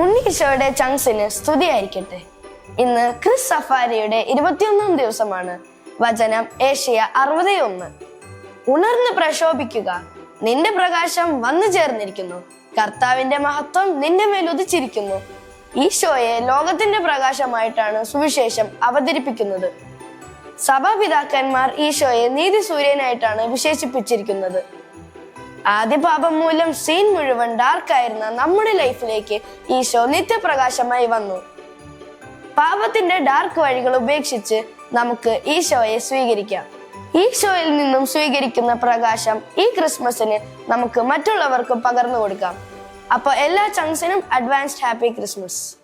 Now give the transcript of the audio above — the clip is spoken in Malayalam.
ഉണ്ണീശോയുടെ ചങ്സിന് സ്തുതിയായിരിക്കട്ടെ. ഇന്ന് ക്രിസ് സഫാരിയുടെ ഇരുപത്തിയൊന്നാം ദിവസമാണ്. വചനം ഏഷ്യ അറുപത് ഒന്ന് ഉണർന്ന് പ്രശോഭിക്കുക. നിന്റെ പ്രകാശം വന്നു ചേർന്നിരിക്കുന്നു. കർത്താവിന്റെ മഹത്വം നിന്റെ മേൽ ഉദിച്ചിരിക്കുന്നു. ഈശോയെ ലോകത്തിന്റെ പ്രകാശമായിട്ടാണ് സുവിശേഷം അവതരിപ്പിക്കുന്നത്. സഭാപിതാക്കന്മാർ ഈശോയെ നീതി സൂര്യനായിട്ടാണ് വിശേഷിപ്പിച്ചിരിക്കുന്നത്. ആദ്യ പാപം മൂലം സീൻ മുഴുവൻ ഡാർക്ക് ആയിരുന്ന നമ്മുടെ ലൈഫിലേക്ക് ഈശോ നിത്യപ്രകാശമായി വന്നു. പാപത്തിന്റെ ഡാർക്ക് വഴികൾ ഉപേക്ഷിച്ച് നമുക്ക് ഈശോയെ സ്വീകരിക്കാം. ഈശോയിൽ നിന്നും സ്വീകരിക്കുന്ന പ്രകാശം ഈ ക്രിസ്മസിന് നമുക്ക് മറ്റുള്ളവർക്കും പകർന്നു കൊടുക്കാം. അപ്പോൾ എല്ലാ ചങ്സിനും അഡ്വാൻസ്ഡ് ഹാപ്പി ക്രിസ്മസ്